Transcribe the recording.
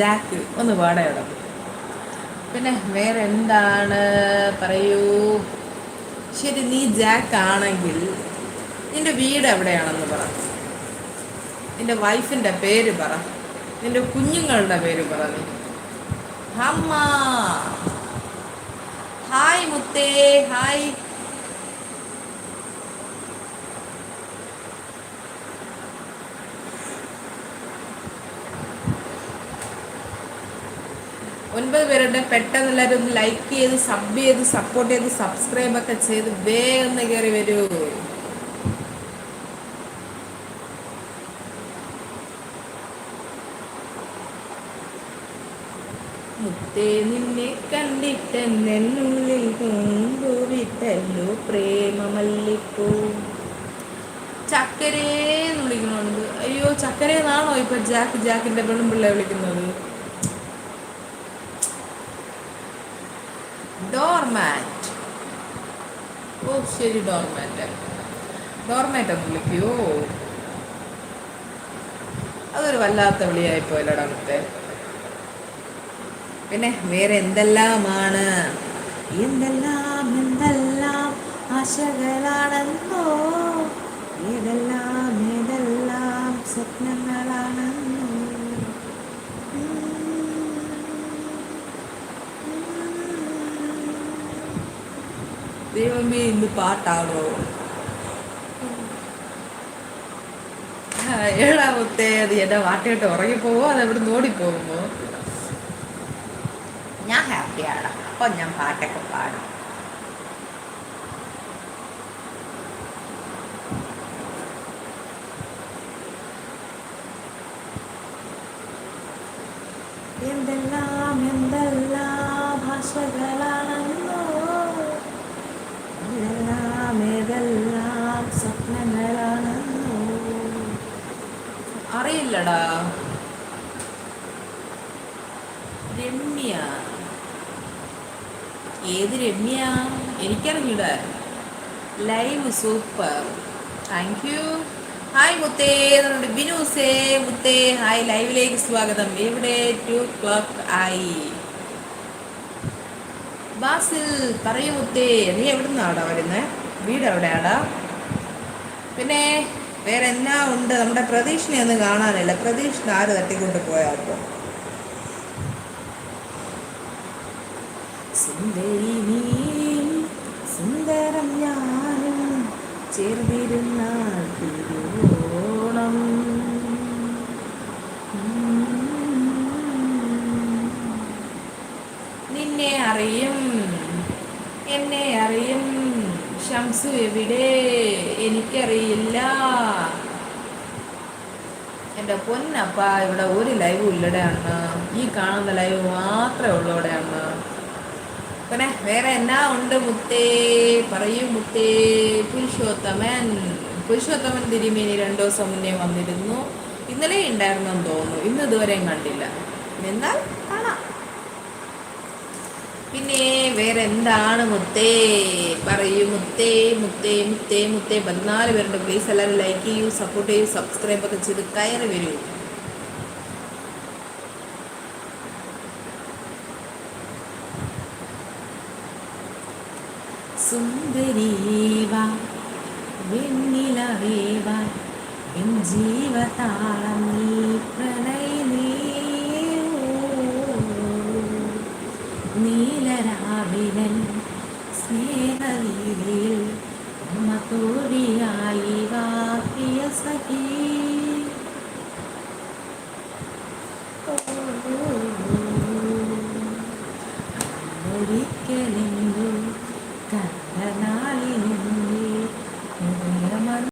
Jack ഒന്ന് പാടയണം പിന്നെ വേറെ എന്താണ്? പറയൂ. ശരി നീ ജാക്ക് ആണെങ്കിൽ നിന്റെ വീട് എവിടെയാണെന്ന് പറ. നിന്റെ വൈഫിന്റെ പേര് പറ. നിന്റെ കുഞ്ഞുങ്ങളുടെ പേര് പറ നീ. അമ്മ. ഹായ് മുത്തേ. ഹായ്. ഒൻപത് പേരുണ്ട്. പെട്ടെന്ന് എല്ലാവരും ഒന്ന് ലൈക്ക് ചെയ്ത് സബ് ചെയ്ത് സപ്പോർട്ട് ചെയ്ത് സബ്സ്ക്രൈബ് ഒക്കെ ചെയ്ത് വേഗം കയറി വരൂ. മുത്തേ നിന്നെ കണ്ടിട്ടെന്നുള്ളിൽ പൂവിട്ടല്ലോ പ്രേമമല്ലിപ്പൂ. ചക്കരേന്ന് വിളിക്കുന്നുണ്ട് അയ്യോ ചക്കരേന്നാണോ ഇപ്പൊ ജാക്ക് ജാക്കിന്റെ പെണ്ണും പിള്ളേ വിളിക്കുന്നത്? ഡോർമാറ്റ് ഓ ശരി ഡോർമാറ്റ് ഡോർമാറ്റ് ഒന്ന് വിളിക്കൂ. അതൊരു വല്ലാത്ത വിളിയായി പോയല്ലോടാ മുത്തേ. പിന്നെ വേറെ എന്തെല്ലാമാണ്? എന്തെല്ലാം എന്തെല്ലാം ആശകളാണെന്നോ? ഏതെല്ലാം ദൈവമേ ഇന്ന് പാട്ടാണോ? ഏഴാമത്തെ അത് എന്റെ വാട്ടയിട്ട് ഉറങ്ങിപ്പോവോ? അത് എവിടെ പോകുമോ ഞാൻ ഹാപ്പിയാണ്. അപ്പൊ ഞാൻ പാട്ടൊക്കെ പാടും. എന്തെല്ലാം എന്തെല്ലാം ഭാഷകളാണെന്നോ ഏതെല്ലാം ഏതെല്ലാം സ്വപ്നങ്ങളാണെന്നോ രമ്യ. ഏത് Ramya? എനിക്കറിഞ്ഞൂട. Live super thank you hi മുത്തേ നമ്മുടെ ബിനുസേ. മുത്തേ ഹായ് ലൈവിലേക്ക് സ്വാഗതം. എവിടെ? ടു ക്ലോക്ക് ആയി. ബാസിൽ പറയൂ മുത്തേ. നീ എവിടെ നിന്നാടാ വരുന്നത് വീട് എവിടെയാടാ പിന്നെ വേറെ എല്ലാം ഉണ്ട്? നമ്മുടെ പ്രതീക്ഷനെ ഒന്നും കാണാനില്ല. പ്രതീക്ഷ ആര് തട്ടിക്കൊണ്ട് പോയാൽ സുന്ദരി നിന്നെ അറിയും എന്നെ അറിയും. ഷംസു എവിടെ? എനിക്കറിയില്ല. എന്റെ പൊന്നപ്പ ഇവിടെ ഒരു ലൈവും ഇല്ലടെ അണ്ണ. ഈ കാണുന്ന ലൈവ് മാത്രമേ ഉള്ളൂ ഇവിടെ പിന്നെ വേറെ എന്നാ ഉണ്ട് മുത്തേ? പറയൂ മുത്തേ. പുരുഷോത്തമൻ. പുരുഷോത്തമൻ തിരുമേനി രണ്ടു ദിവസം മുന്നേ വന്നിരുന്നു. ഇന്നലെ ഉണ്ടായിരുന്നെന്ന് തോന്നുന്നു. ഇന്ന് ഇതുവരെയും കണ്ടില്ല. എന്നാൽ കാണാം. പിന്നെ വേറെ എന്താണ് മുത്തേ? പറയൂ മുത്തേ മുത്തേ മുത്തേ മുത്തേ. പതിനാല് പേരുണ്ട്. പ്ലീസ് എല്ലാവരും ലൈക്ക് ചെയ്യൂ സപ്പോർട്ട് ചെയ്യൂ സബ്സ്ക്രൈബ് ഒക്കെ ചെയ്ത് കയറി വരൂ. സുന്ദരീവ ജീവതാളം നീ പ്രണയിനീ കാവിനൻ സ്നേഹവീതിയിൽ ഉമ്മ തോഴിയായി വാക്കിയ സഖീ.